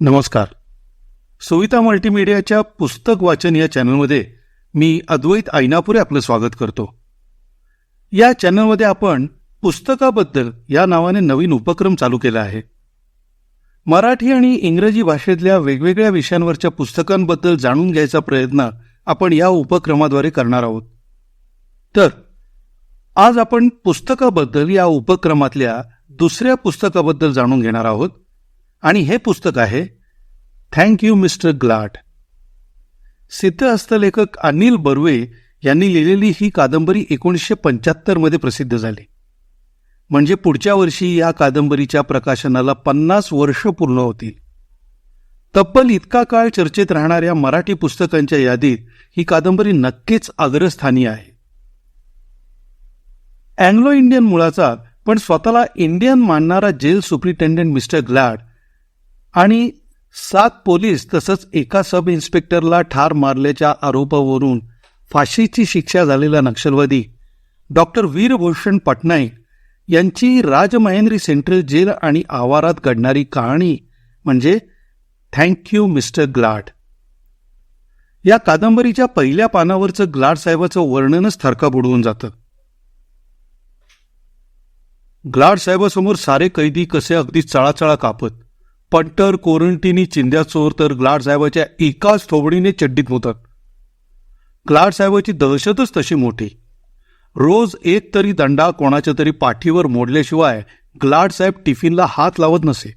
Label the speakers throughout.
Speaker 1: नमस्कार. सुविता मल्टीमीडियाच्या पुस्तक वाचन या चॅनलमध्ये मी अद्वैत ऐनापुरे आपलं स्वागत करतो. या चॅनलमध्ये आपण पुस्तकाबद्दल या नावाने नवीन उपक्रम चालू केला आहे. मराठी आणि इंग्रजी भाषेतल्या वेगवेगळ्या विषयांवरच्या पुस्तकांबद्दल जाणून घ्यायचा प्रयत्न आपण या उपक्रमाद्वारे करणार आहोत. तर आज आपण पुस्तकाबद्दल या उपक्रमातल्या दुसऱ्या पुस्तकाबद्दल जाणून घेणार आहोत. आणि हे पुस्तक आहे थँक यू मिस्टर ग्लाट सिद्धहस्तलेखक अनिल बर्वे यांनी लिहिलेली ही कादंबरी एकोणीसशे पंच्याहत्तरमध्ये प्रसिद्ध झाली. म्हणजे पुढच्या वर्षी या कादंबरीच्या प्रकाशनाला पन्नास वर्ष पूर्ण होतील. तब्बल इतका काळ चर्चेत राहणाऱ्या मराठी पुस्तकांच्या यादीत ही कादंबरी नक्कीच अग्रस्थानी आहे. अँग्लो इंडियन मुळाचा पण स्वतःला इंडियन मानणारा जेल सुप्रिटेंडेंट मिस्टर ग्लॅड आणि सात पोलीस तसंच एका सब इन्स्पेक्टरला ठार मारल्याच्या आरोपावरून फाशीची शिक्षा झालेला नक्षलवादी डॉक्टर वीरभूषण पटनाईक यांची राजमहेंद्री सेंट्रल जेल आणि आवारात घडणारी कहाणी म्हणजे थँक यू मिस्टर ग्लाड. या कादंबरीच्या पहिल्या पानावरचं ग्लाड साहेबाचं वर्णनच थरका बुडवून जातं. ग्लाड साहेबासमोर सारे कैदी कसे अगदी चळाचळा कापत पंटर कोरंटिनी चिंध्या चोर तर ग्लाड साहेबाच्या एकाच थोबडीने चड्डीत होतात ग्लाड साहेबाची दहशतच तशी मोठी. रोज एक तरी दंडा कोणाच्या तरी पाठीवर मोडल्याशिवाय ग्लाड साहेब टिफिनला हात लावत नसे.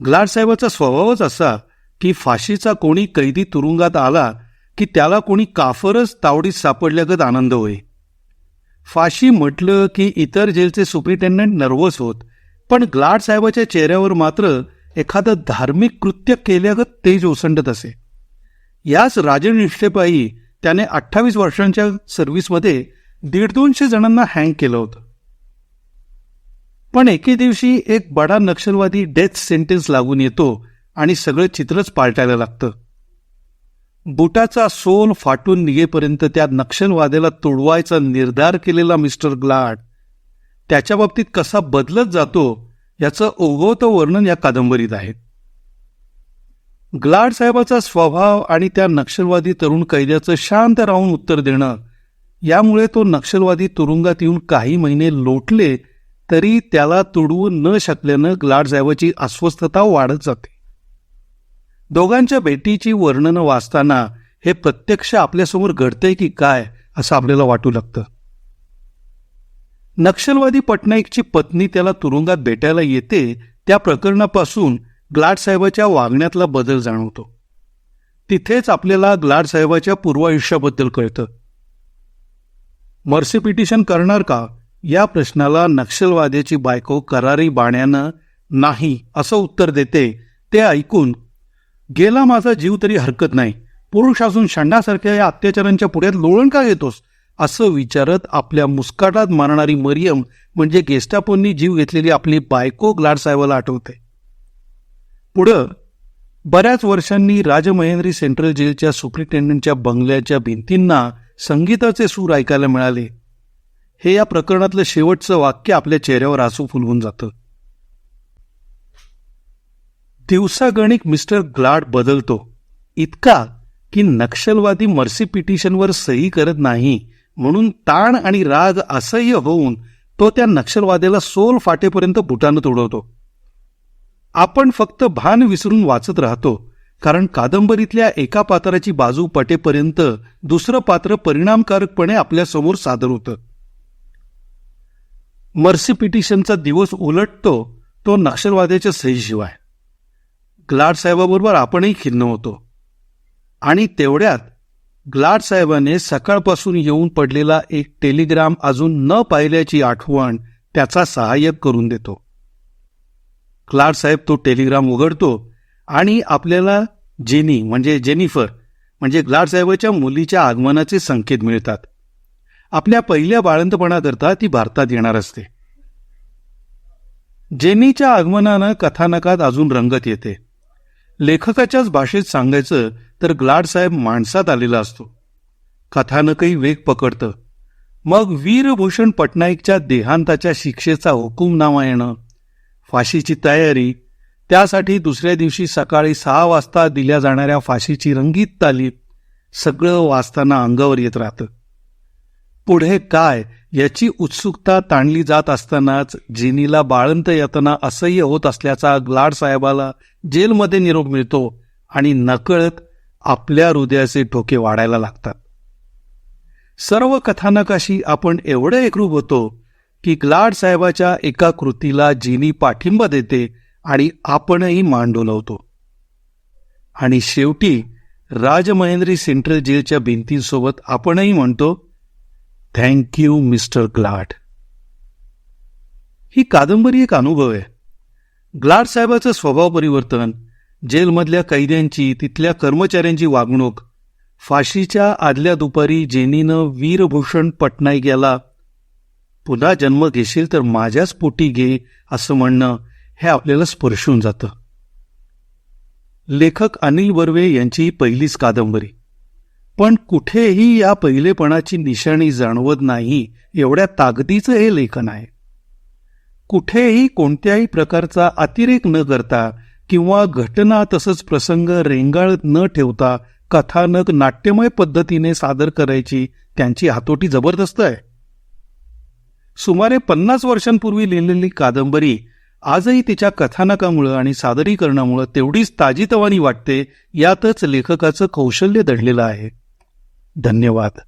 Speaker 1: ग्लाड साहेबाचा स्वभावच असा की फाशीचा कोणी कैदी तुरुंगात आला की त्याला कोणी काफरच तावडीत सापडल्यागत आनंद होई फाशी म्हटलं की इतर जेलचे सुप्रिटेंडंट नर्वस होत. पण ग्लाड साहेबाच्या चेहऱ्यावर मात्र एखादं धार्मिक कृत्य केल्यागत तेज ओसंडत असे. याच राजनिष्ठेपायी त्याने अठ्ठावीस वर्षांच्या सर्व्हिसमध्ये दीड दोनशे जणांना हँग केलं होतं. पण एके दिवशी एक बडा नक्षलवादी डेथ सेंटेन्स लागून येतो आणि सगळं चित्रच पालटायला लागतं. बुटाचा सोल फाटून निघेपर्यंत त्या नक्षलवाद्याला तुडवायचा निर्धार केलेला मिस्टर ग्लाड त्याच्या बाबतीत कसा बदलत जातो याचं ओघवतं वर्णन या कादंबरीत आहे. ग्लाड साहेबाचा स्वभाव आणि त्या नक्षलवादी तरुण कैद्याचं शांत राहून उत्तर देणं यामुळे तो नक्षलवादी तुरुंगात येऊन काही महिने लोटले तरी त्याला तुडवू न शकल्यानं ग्लाड साहेबाची अस्वस्थता वाढत जाते. दोघांच्या भेटीची वर्णनं वाचताना हे प्रत्यक्ष आपल्यासमोर घडतंय की काय असं आपल्याला वाटू लागतं. नक्षलवादी पटनाईकची पत्नी त्याला तुरुंगात भेटायला येते त्या प्रकरणापासून ग्लाड साहेबाच्या वागण्यातला बदल जाणवतो. तिथेच आपल्याला ग्लाड साहेबाच्या पूर्वायुष्याबद्दल कळतं. मर्सी पिटिशन करणार का? या प्रश्नाला नक्षलवाद्याची बायको करारी बाण्यानं नाही असं उत्तर देते ते ऐकून गेला माझा जीव तरी हरकत नाही. पुरुष असून शंडासारख्या या अत्याचारांच्या पुढ्यात लोळण का येतोस असं विचारत आपल्या मुस्काटात मारणारी मरियम म्हणजे गेस्टापोंनी जीव घेतलेली आपली बायको ग्लाडसाहेबाला आठवते. पुढं बऱ्याच वर्षांनी राजमहेंद्री सेंट्रल जेलच्या सुप्रिटेंडंटच्या बंगल्याच्या भिंतींना संगीताचे सूर ऐकायला मिळाले. हे या प्रकरणातलं शेवटचं वाक्य आपल्या चेहऱ्यावर आसू फुलवून जातं. दिवसागणिक मिस्टर ग्लाड बदलतो. इतका की नक्षलवादी मर्सी पिटिशनवर सही करत नाही म्हणून ताण आणि राग असह्य होऊन तो त्या नक्षलवाद्याला सोल फाटेपर्यंत बुटानं तुडवतो. आपण फक्त भान विसरून वाचत राहतो कारण कादंबरीतल्या एका पात्राची बाजू पटेपर्यंत दुसरं पात्र परिणामकारकपणे आपल्यासमोर सादर होतं. मर्सी पिटिशनचा दिवस उलटतो तो नक्षलवाद्याच्या सहीशिवाय. ग्लाड साहेबाबरोबर आपणही खिन्न होतो. आणि तेवढ्यात ग्लाड साहेबाने सकाळपासून येऊन पडलेला एक टेलिग्राम अजून न पाहिल्याची आठवण त्याचा सहाय्यक करून देतो. क्लार्क साहेब तो टेलिग्राम उघडतो आणि आपल्याला जेनी म्हणजे जेनिफर म्हणजे ग्लाड साहेबाच्या मुलीच्या आगमनाचे संकेत मिळतात. आपल्या पहिल्या बाळंतपणाकरता ती भारतात येणार असते. जेनीच्या आगमनानं कथानकात अजून रंगत येते. लेखकाच्याच भाषेत सांगायचं तर ग्लाड साहेब माणसात आलेला असतो. कथानकही वेग पकडतं. मग वीरभूषण पटनाईकच्या देहांताच्या शिक्षेचा हुकूमनामा येणं फाशीची तयारी त्यासाठी दुसऱ्या दिवशी सकाळी सहा वाजता दिल्या जाणाऱ्या फाशीची रंगीत तालीम सगळं वाचताना अंगावर येत राहतं. पुढे काय याची उत्सुकता ताणली जात असतानाच जिनीला बाळंत यातना असह्य होत असल्याचा ग्लाड साहेबाला जेलमध्ये निरोप मिळतो आणि नकळत आपल्या हृदयाचे ठोके वाढायला लागतात. सर्व कथानकाशी आपण एवढे एकरूप होतो की ग्लाड साहेबाच्या एका कृतीला जिनी पाठिंबा देते आणि आपणही मान डोलवतो. आणि शेवटी राजमहेंद्री सेंट्रल जेलच्या भिंतींसोबत आपणही म्हणतो थँक यू मिस्टर ग्लाड ही कादंबरी एक अनुभव आहे. ग्लाड साहेबाचं स्वभाव परिवर्तन जेलमधल्या कैद्यांची तिथल्या कर्मचाऱ्यांची वागणूक फाशीच्या आदल्या दुपारी जेनीनं वीरभूषण पटनाईक याला पुन्हा जन्म घेशील तर माझ्याच पोटी घे असं म्हणणं हे आपल्याला स्पर्शून जातं. लेखक अनिल बर्वे यांची ही पहिलीच कादंबरी. पण कुठेही या पहिलेपणाची निशाणी जाणवत नाही एवढ्या ताकदीचं हे लेखन आहे. कुठेही कोणत्याही प्रकारचा अतिरेक न करता किंवा घटना तसंच प्रसंग रेंगाळत न ठेवता कथानक नाट्यमय पद्धतीने सादर करायची त्यांची हातोटी जबरदस्त आहे. सुमारे पन्नास वर्षांपूर्वी लिहिलेली कादंबरी आजही तिच्या कथानकामुळं आणि सादरीकरणामुळं तेवढीच ताजीतवानी वाटते यातच लेखकाचं कौशल्य दडलेलं आहे. धन्यवाद.